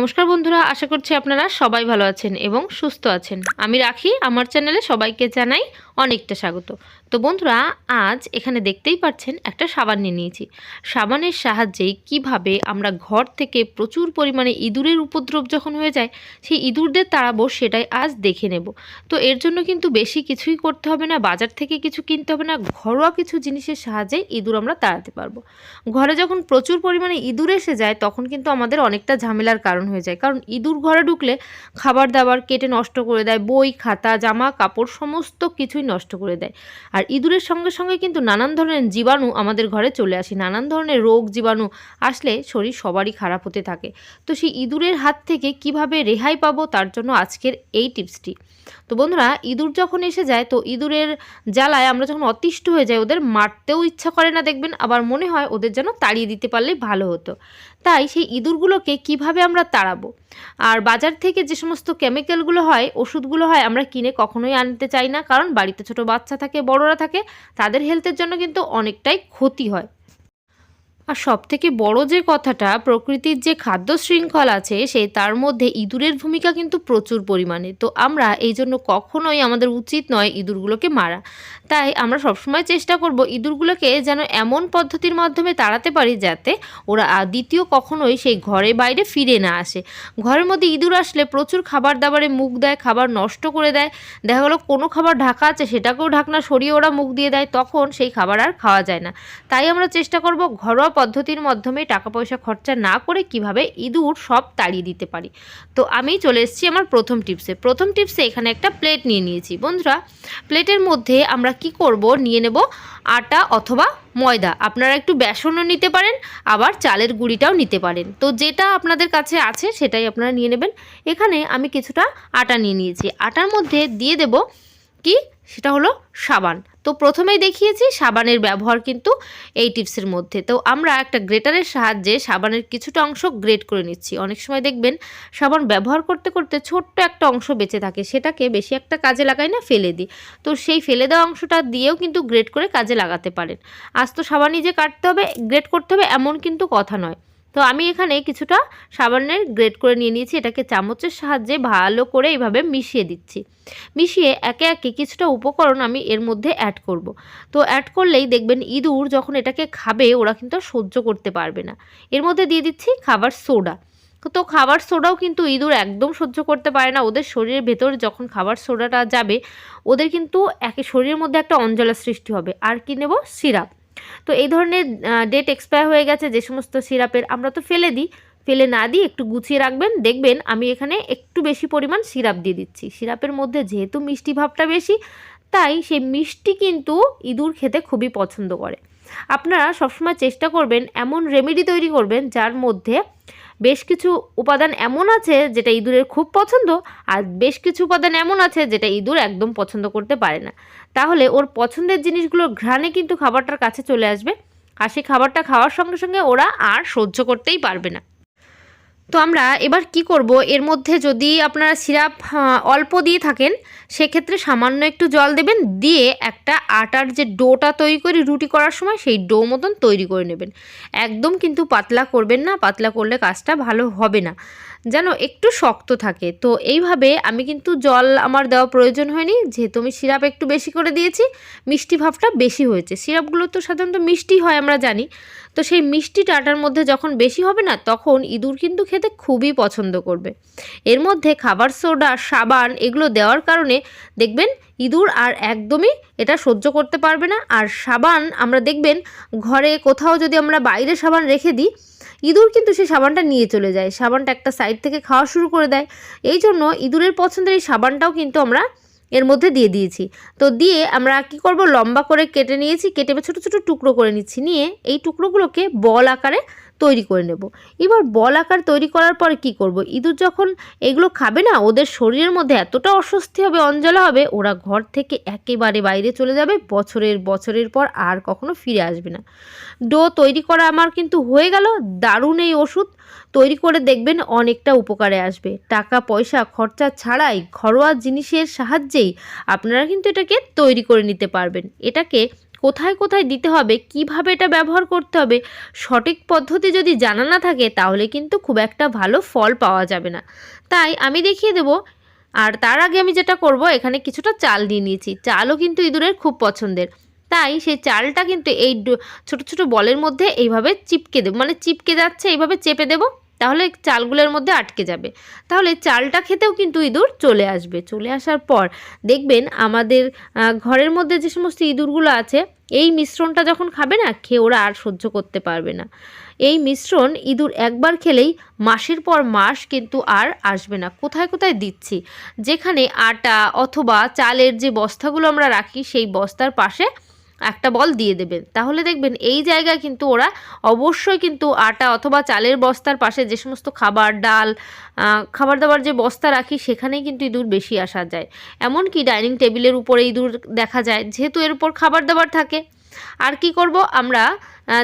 নমস্কার বন্ধুরা, আশা করছি আপনারা সবাই ভালো আছেন এবং সুস্থ আছেন। আমি রাখি, আমার চ্যানেলে সবাইকে জানাই অনেকটা স্বাগত। তো বন্ধুরা, আজ এখানে দেখতেই পাচ্ছেন একটা সাবান নিয়ে নিয়েছি। সাবানের সাহায্যেই কীভাবে আমরা ঘর থেকে প্রচুর পরিমাণে ইঁদুরের উপদ্রব যখন হয়ে যায়, সেই ইঁদুরদের তাড়াবো সেটাই আজ দেখে নেব। তো এর জন্য কিন্তু বেশি কিছুই করতে হবে না, বাজার থেকে কিছু কিনতে হবে না, ঘরোয়া কিছু জিনিসের সাহায্যে ইঁদুর আমরা তাড়াতে পারব। ঘরে যখন প্রচুর পরিমাণে ইঁদুর এসে যায়, তখন কিন্তু আমাদের অনেকটা ঝামেলার কারণ হয়ে যায়। কারণ ইঁদুর ঘরে ঢুকলে খাবার দাবার কেটে নষ্ট করে দেয়, বই, খাতা, জামা, কাপড় সমস্ত কিছুই নষ্ট করে দেয়। আর ইঁদুরের সঙ্গে সঙ্গে কিন্তু নানান ধরনের জীবাণু আমাদের ঘরে চলে আসে। নানান ধরনের রোগ জীবাণু আসলে শরীর সবারই খারাপ হতে থাকে। তো সেই ইঁদুরের হাত থেকে কীভাবে রেহাই পাবো তার জন্য আজকের এই টিপসটি। তো বন্ধুরা, ইঁদুর যখন এসে যায়, তো ইঁদুরের জ্বালায় আমরা যখন অতিষ্ঠ হয়ে যাই, ওদের মারতেও ইচ্ছা করে না, দেখবেন আবার মনে হয় ওদের যেন তাড়িয়ে দিতে পারলেই ভালো হতো। তাই সেই ইঁদুরগুলোকে কীভাবে আমরা তাড়াবো? আর বাজার থেকে যে সমস্ত কেমিক্যালগুলো হয়, ওষুধগুলো হয়, আমরা কিনে কখনোই আনতে চাই না। কারণ বাড়িতে ছোট বাচ্চা থাকে, বড়রা থাকে, তাদের হেলথের জন্য কিন্তু অনেকটাই ক্ষতি হয়। আর সব থেকে বড় যে কথাটা, প্রকৃতির যে খাদ্য শৃঙ্খল আছে সেই তার মধ্যে ইঁদুরের ভূমিকা কিন্তু প্রচুর পরিমাণে। তো আমরা এই জন্য কখনোই আমাদের উচিত নয় ইঁদুরগুলোকে মারা। তাই আমরা সবসময় চেষ্টা করব ইঁদুরগুলোকে যেন এমন পদ্ধতির মাধ্যমে তাড়াতে পারি যাতে ওরা দ্বিতীয় কখনোই সেই ঘরে বাইরে ফিরে না আসে। ঘরের মধ্যে ইঁদুর আসলে প্রচুর খাবার দাবারে মুখ দেয়, খাবার নষ্ট করে দেয়। দেখা গেলো কোনো খাবার ঢাকা আছে, সেটাকেও ঢাকনা সরিয়ে ওরা মুখ দিয়ে দেয়, তখন সেই খাবার আর খাওয়া যায় না। তাই আমরা চেষ্টা করব ঘরোয়া পদ্ধতির মাধ্যমে টাকা পয়সা খরচা না করে কীভাবে ইঁদুর সব তাড়িয়ে দিতে পারি? তো আমি চলে এসেছি আমার প্রথম টিপসে প্রথম টিপসে এখানে একটা প্লেট নিয়ে নিয়েছি। বন্ধুরা প্লেটের মধ্যে আমরা কি করব? নিয়ে নেব আটা অথবা ময়দা। আপনারা একটু বেসনও নিতে পারেন, আবার চালের গুঁড়িটাও নিতে পারেন। তো যেটা আপনাদের কাছে আছে সেটাই আপনারা নিয়ে নেবেন। এখানে আমি কিছুটা আটা নিয়ে নিয়েছি। আটার মধ্যে দিয়ে দেব কি? সেটা হলো সাবান। তো প্রথমেই দেখিয়েছি সাবানের ব্যবহার কিন্তু এই টিপসের মধ্যে। তো আমরা একটা গ্রেটারের সাহায্যে সাবানের কিছুটা অংশ গ্রেট করে নিচ্ছি। অনেক সময় দেখবেন সাবান ব্যবহার করতে করতে ছোট্ট একটা অংশ বেঁচে থাকে। সেটাকে বেশি একটা কাজে লাগাই না, ফেলে দিই। তো সেই ফেলে দেওয়া অংশটা দিয়েও কিন্তু গ্রেট করে কাজে লাগাতে পারেন। আজ তো সাবানই যে কাটতে হবে, গ্রেট করতে হবে এমন কিন্তু কথা নয়। তো আমি এখানে কিছুটা সাবানের গ্রেট করে নিয়ে নিয়েছি, এটাকে চামচের সাহায্যে ভালো করে এইভাবে মিশিয়ে দিচ্ছি। মিশিয়ে একে একে কিছুটা উপকরণ আমি এর মধ্যে অ্যাড করব। তো অ্যাড করলেই দেখবেন ইঁদুর যখন এটাকে খাবে, ওরা কিন্তু সহ্য করতে পারবে না। এর মধ্যে দিয়ে দিচ্ছি খাবার সোডা। তো খাবার সোডাও কিন্তু ইঁদুর একদম সহ্য করতে পারে না। ওদের শরীরের ভেতরে যখন খাবার সোডাটা যাবে, ওদের কিন্তু একে শরীরের মধ্যে একটা অঞ্জলা সৃষ্টি হবে। আর কি নেব? সিরাপ। তো এই ধরনের ডেট এক্সপায়ার হয়ে গেছে, যে সমস্ত সিরাপের আমরা তো ফেলে দিই। ফেলে না দিই একটু গুছিয়ে রাখবেন। দেখবেন আমি এখানে একটু বেশি পরিমাণ সিরাপ দিয়ে দিচ্ছি। সিরাপের মধ্যে যেহেতু মিষ্টি ভাবটা বেশি, তাই সেই মিষ্টি কিন্তু ইঁদুর খেতে খুবই পছন্দ করে। আপনারা সবসময় চেষ্টা করবেন এমন রেমেডি তৈরি করবেন, যার মধ্যে বেশ কিছু উপাদান এমন আছে যেটা ইঁদুরের খুব পছন্দ আর বেশ কিছু উপাদান এমন আছে যেটা ইঁদুর একদম পছন্দ করতে পারে না। তাহলে ওর পছন্দের জিনিসগুলো ঘ্রাণে কিন্তু খাবারটার কাছে চলে আসবে। আর সেই খাবারটা খাওয়ার সঙ্গে সঙ্গে ওরা আর সহ্য করতেই পারবে না। তো আমরা এবার কি করব? এর মধ্যে যদি আপনারা সিরাপ অল্প দিয়ে থাকেন, সেক্ষেত্রে সামান্য একটু জল দেবেন, দিয়ে একটা আটার যে ডোটা তৈরি করি রুটি করার সময় সেই ডো মতন তৈরি করে নেবেন। একদম কিন্তু পাতলা করবেন না, পাতলা করলে কাজটা ভালো হবে না। যেন একটু শক্ত থাকে। তো এইভাবে আমি কিন্তু জল আমার দেওয়া প্রয়োজন হয়নি, যেহেতু আমি সিরাপ একটু বেশি করে দিয়েছি, মিষ্টি ভাবটা বেশি হয়েছে। সিরাপগুলো তো সাধারণত মিষ্টি হয় আমরা জানি। তো সেই মিষ্টি টাটার মধ্যে যখন বেশি হবে না, তখন ইঁদুর কিন্তু খেতে খুবই পছন্দ করবে। এর মধ্যে খাবার সোডা, সাবান এগুলো দেওয়ার কারণে দেখবেন ইঁদুর আর একদমই এটা সহ্য করতে পারবে না। আর সাবান আমরা দেখবেন ঘরে কোথাও যদি আমরা বাইরে সাবান রেখে দিই, ইঁদুর কিন্তু সেই সাবানটা নিয়ে চলে যায়। সাবানটা একটা সাইড থেকে খাওয়া শুরু করে দেয়। এই জন্য ইঁদুরের পছন্দের এই সাবানটাও কিন্তু আমরা এর মধ্যে দিয়ে দিয়েছি। তো দিয়ে আমরা কি করব? লম্বা করে কেটে নিয়েছি, কেটে ছোটো ছোটো টুকরো করে নিচ্ছি। নিয়ে এই টুকরোগুলোকে বল আকারে তৈরি করে নেব। এবার বল আকার তৈরি করার পরে কি করব? ইঁদুর যখন এগুলো খাবে না, ওদের শরীরের মধ্যে এতটা অস্বস্তি হবে, অঞ্জলা হবে, ওরা ঘর থেকে একেবারে বাইরে চলে যাবে, বছরের বছরের পর আর কখনো ফিরে আসবে না। ডো তৈরি করা আমার কিন্তু হয়ে গেল, দারুণ এই ওষুধ। তৈরি করে দেখবেন অনেকটা উপকারে আসবে। টাকা, পয়সা, খরচা ছাড়াই ঘরোয়া জিনিসের সাহায্যেই আপনারা কিন্তু এটাকে তৈরি করে নিতে পারবেন। এটাকে কোথায় কোথায় দিতে হবে, কীভাবে এটা ব্যবহার করতে হবে, সঠিক পদ্ধতি যদি জানা না থাকে তাহলে কিন্তু খুব একটা ভালো ফল পাওয়া যাবে না। তাই আমি দেখিয়ে দেবো, আর তার আগে আমি যেটা করব, এখানে কিছুটা চাল দিয়ে নিয়েছি। চালও কিন্তু ইঁদুরের খুব পছন্দের। তাই সেই চালটা কিন্তু এই ছোট ছোট বলের মধ্যে এইভাবে চিপকে দেবো মানে চিপকে যাচ্ছে, এইভাবে চেপে দেবো। তাহলে চালগুলোর মধ্যে আটকে যাবে। তাহলে চালটা খেতেও কিন্তু ইঁদুর চলে আসবে। চলে আসার পর দেখবেন আমাদের ঘরের মধ্যে যে সমস্ত ইঁদুরগুলো আছে, এই মিশ্রণটা যখন খাবে না খেয়ে ওরা আর সহ্য করতে পারবে না। এই মিশ্রণ ইঁদুর একবার খেলেই মাসের পর মাস কিন্তু আর আসবে না। কোথায় কোথায় দিচ্ছি? যেখানে আটা অথবা চালের যে বস্তাগুলো আমরা রাখি, সেই বস্তার পাশে একটা বল দিয়ে দেবেন। তাহলে দেখবেন এই জায়গায় কিন্তু ওরা অবশ্যই কিন্তু আটা অথবা চালের বস্তার পাশে যে সমস্ত খাবার, ডাল খাবার দাবার যে বস্তা রাখি, সেখানেই কিন্তু ইঁদুর বেশি আসা যায়। এমনকি ডাইনিং টেবিলের উপরে ইঁদুর দেখা যায়, যেহেতু এর উপর খাবার দাবার থাকে। আর কি করব আমরা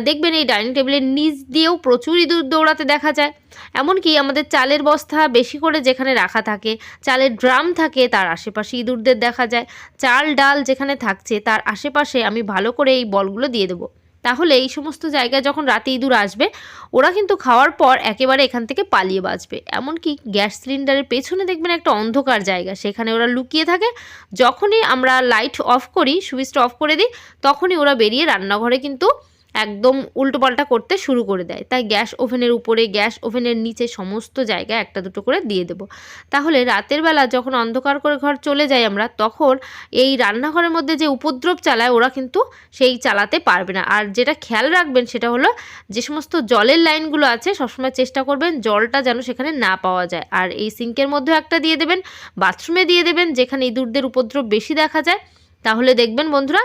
দেখবেন এই ডাইনিং টেবিলের নিচ দিয়েও প্রচুর ইঁদুর দৌড়াতে দেখা যায়। এমনকি আমাদের চালের বস্তা বেশি করে যেখানে রাখা থাকে, চালের ড্রাম থাকে, তার আশেপাশে ইঁদুরদের দেখা যায়। চাল, ডাল যেখানে থাকছে, তার আশেপাশে আমি ভালো করে এই বলগুলো দিয়ে দেবো। তাহলে এই সমস্ত জায়গায় যখন রাতে ইঁদুর আসবে, ওরা কিন্তু খাওয়ার পর একেবারে এখান থেকে পালিয়ে বাঁচবে। এমনকি গ্যাস সিলিন্ডারের পেছনে দেখবেন একটা অন্ধকার জায়গা, সেখানে ওরা লুকিয়ে থাকে। যখনই আমরা লাইট অফ করি সুইচটা অফ করে দিই, তখনই ওরা বেরিয়ে রান্নাঘরে কিন্তু একদম উল্টোপাল্টা করতে শুরু করে দেয়। তাই গ্যাস ওভেনের উপরে, গ্যাস ওভেনের নিচে সমস্ত জায়গায় একটা দুটো করে দিয়ে দেবো। তাহলে রাতের বেলা যখন অন্ধকার করে ঘর চলে যাই আমরা, তখন এই রান্নাঘরের মধ্যে যে উপদ্রব চালায়, ওরা কিন্তু সেই চালাতে পারবে না। আর যেটা খেয়াল রাখবেন সেটা হলো, যে সমস্ত জলের লাইনগুলো আছে, সবসময় চেষ্টা করবেন জলটা যেন সেখানে না পাওয়া যায়। আর এই সিঙ্কের মধ্যেও একটা দিয়ে দেবেন, বাথরুমে দিয়ে দেবেন, যেখানে ইঁদুরদের উপদ্রব বেশি দেখা যায়। তাহলে দেখবেন বন্ধুরা,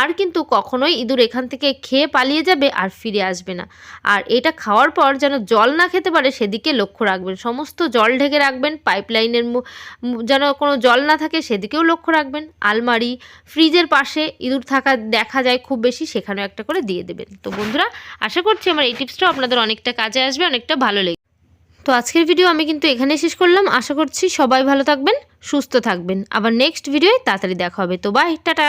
আর কিন্তু কখনোই ইঁদুর এখান থেকে খেয়ে পালিয়ে যাবে আর ফিরে আসবে না। আর এটা খাওয়ার পর যেন জল না খেতে পারে সেদিকে লক্ষ্য রাখবেন। সমস্ত জল ঢেকে রাখবেন, পাইপলাইনের যেন কোনো জল না থাকে সেদিকেও লক্ষ্য রাখবেন। আলমারি, ফ্রিজের পাশে ইঁদুর থাকা দেখা যায় খুব বেশি, সেখানেও একটা করে দিয়ে দেবেন। তো বন্ধুরা, আশা করছি আমার এই টিপসটাও আপনাদের অনেকটা কাজে আসবে, অনেকটা ভালো লেগে তো আজকের ভিডিও আমি কিন্তু এখানে শেষ করলাম। আশা করছি সবাই ভালো থাকবেন, সুস্থ থাকবেন। আবার নেক্সট ভিডিওয় তাড়াতাড়ি দেখা হবে। তো বাই টাটা!